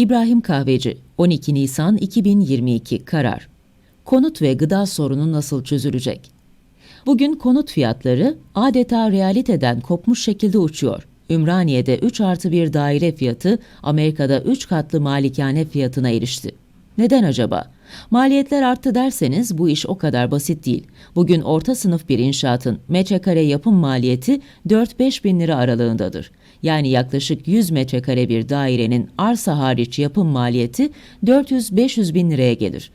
İbrahim Kahveci 12 Nisan 2022 Karar Konut ve gıda sorunu nasıl çözülecek? Bugün konut fiyatları adeta realiteden kopmuş şekilde uçuyor. Ümraniye'de 3 artı 1 daire fiyatı Amerika'da 3 katlı malikane fiyatına erişti. Neden acaba? Maliyetler arttı derseniz bu iş o kadar basit değil. Bugün orta sınıf bir inşaatın metrekare yapım maliyeti 4-5 bin lira aralığındadır. Yani yaklaşık 100 metrekare bir dairenin arsa hariç yapım maliyeti 400-500 bin liraya gelir.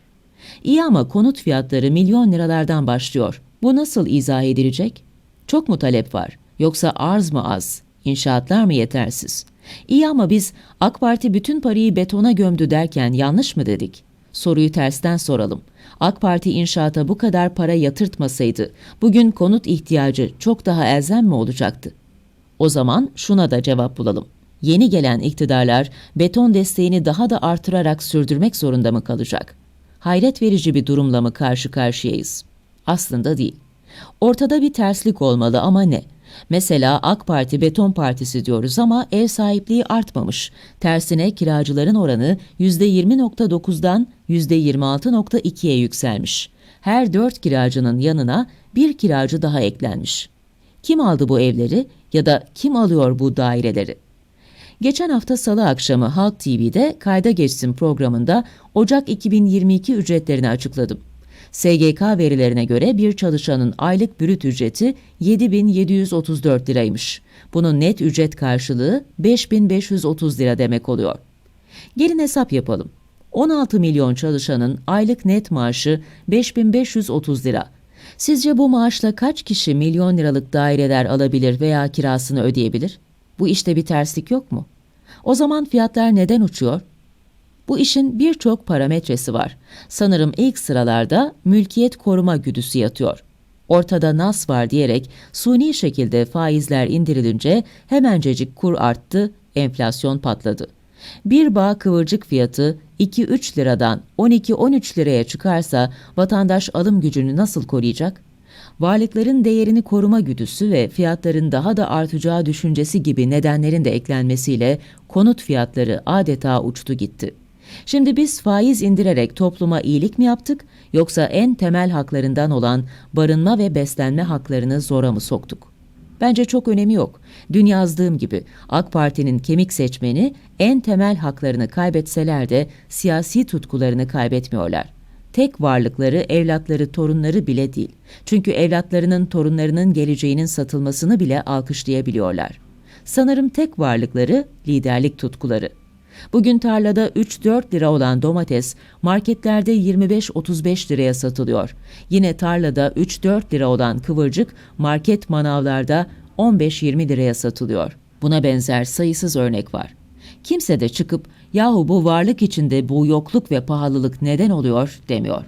İyi ama konut fiyatları milyon liralardan başlıyor. Bu nasıl izah edilecek? Çok mu talep var? Yoksa arz mı az? İnşaatlar mı yetersiz? İyi ama biz AK Parti bütün parayı betona gömdü derken yanlış mı dedik? Soruyu tersten soralım. AK Parti inşaata bu kadar para yatırtmasaydı bugün konut ihtiyacı çok daha elzem mi olacaktı? O zaman şuna da cevap bulalım. Yeni gelen iktidarlar beton desteğini daha da artırarak sürdürmek zorunda mı kalacak? Hayret verici bir durumla mı karşı karşıyayız? Aslında değil. Ortada bir terslik olmalı ama ne? Mesela AK Parti beton partisi diyoruz ama ev sahipliği artmamış. Tersine kiracıların oranı %20.9'dan %26.2'ye yükselmiş. Her dört kiracının yanına bir kiracı daha eklenmiş. Kim aldı bu evleri ya da kim alıyor bu daireleri? Geçen hafta salı akşamı Halk TV'de Kayda Geçsin programında Ocak 2022 ücretlerini açıkladım. SGK verilerine göre bir çalışanın aylık brüt ücreti 7734 liraymış. Bunun net ücret karşılığı 5530 lira demek oluyor. Gelin hesap yapalım. 16 milyon çalışanın aylık net maaşı 5530 lira. Sizce bu maaşla kaç kişi milyon liralık daireler alabilir veya kirasını ödeyebilir? Bu işte bir terslik yok mu? O zaman fiyatlar neden uçuyor? Bu işin birçok parametresi var. Sanırım ilk sıralarda mülkiyet koruma güdüsü yatıyor. Ortada nas var diyerek suni şekilde faizler indirilince hemencecik kur arttı, enflasyon patladı. Bir bağ kıvırcık fiyatı 2-3 liradan 12-13 liraya çıkarsa vatandaş alım gücünü nasıl koruyacak? Varlıkların değerini koruma güdüsü ve fiyatların daha da artacağı düşüncesi gibi nedenlerin de eklenmesiyle konut fiyatları adeta uçtu gitti. Şimdi biz faiz indirerek topluma iyilik mi yaptık yoksa en temel haklarından olan barınma ve beslenme haklarını zora mı soktuk? Bence çok önemi yok. Dün yazdığım gibi AK Parti'nin kemik seçmeni en temel haklarını kaybetseler de siyasi tutkularını kaybetmiyorlar. Tek varlıkları evlatları, torunları bile değil. Çünkü evlatlarının, torunlarının geleceğinin satılmasını bile alkışlayabiliyorlar. Sanırım tek varlıkları liderlik tutkuları. Bugün tarlada 3-4 lira olan domates marketlerde 25-35 liraya satılıyor. Yine tarlada 3-4 lira olan kıvırcık market manavlarda 15-20 liraya satılıyor. Buna benzer sayısız örnek var. Kimse de çıkıp yahu bu varlık içinde bu yokluk ve pahalılık neden oluyor demiyor.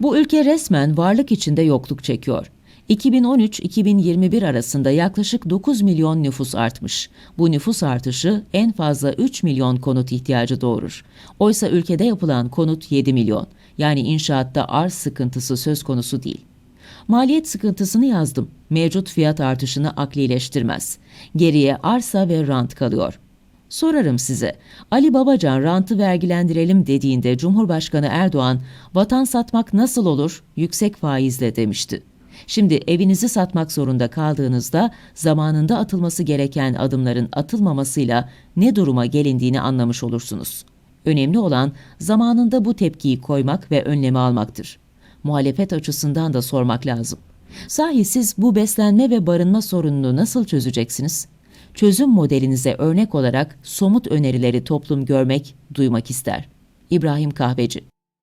Bu ülke resmen varlık içinde yokluk çekiyor. 2013-2021 arasında yaklaşık 9 milyon nüfus artmış. Bu nüfus artışı en fazla 3 milyon konut ihtiyacı doğurur. Oysa ülkede yapılan konut 7 milyon. Yani inşaatta arz sıkıntısı söz konusu değil. Maliyet sıkıntısını yazdım. Mevcut fiyat artışını aklileştirmez. Geriye arsa ve rant kalıyor. Sorarım size, Ali Babacan rantı vergilendirelim dediğinde Cumhurbaşkanı Erdoğan, vatan satmak nasıl olur, yüksek faizle demişti. Şimdi evinizi satmak zorunda kaldığınızda zamanında atılması gereken adımların atılmamasıyla ne duruma gelindiğini anlamış olursunuz. Önemli olan zamanında bu tepkiyi koymak ve önlemi almaktır. Muhalefet açısından da sormak lazım. Sahi siz bu beslenme ve barınma sorununu nasıl çözeceksiniz? Çözüm modelinize örnek olarak somut önerileri toplum görmek, duymak ister. İbrahim Kahveci